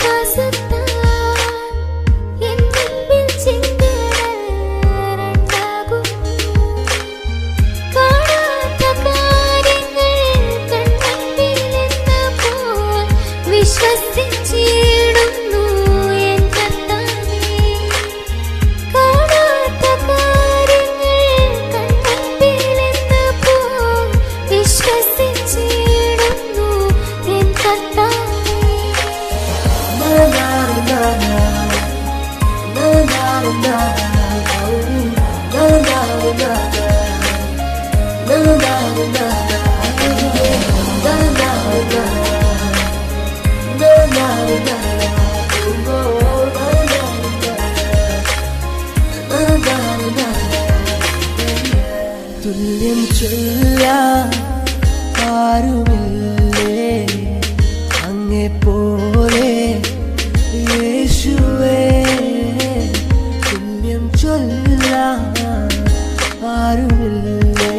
cause the തുല്യം ചൊല്ല ആരുമില്ലേ അങ്ങെപ്പോ ചൊല്ല ആരുമില്ലേ?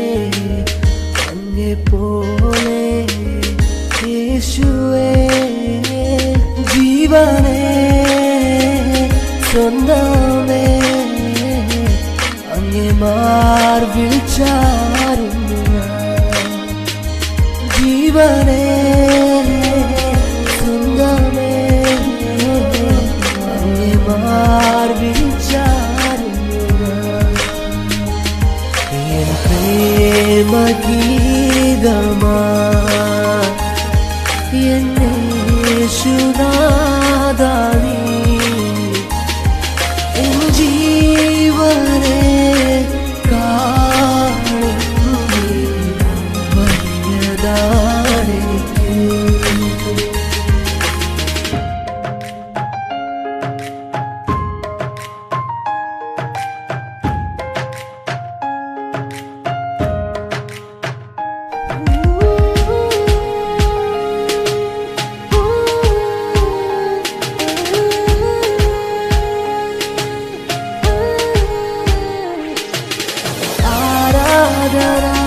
അങ്ങെ പോലെ യേശുവേ ജീവനേ സ്വന്തമേ. അങ്ങേ മാർവിൽ ചാരുന്നു ജീവനേ എൻ പ്രേമ da da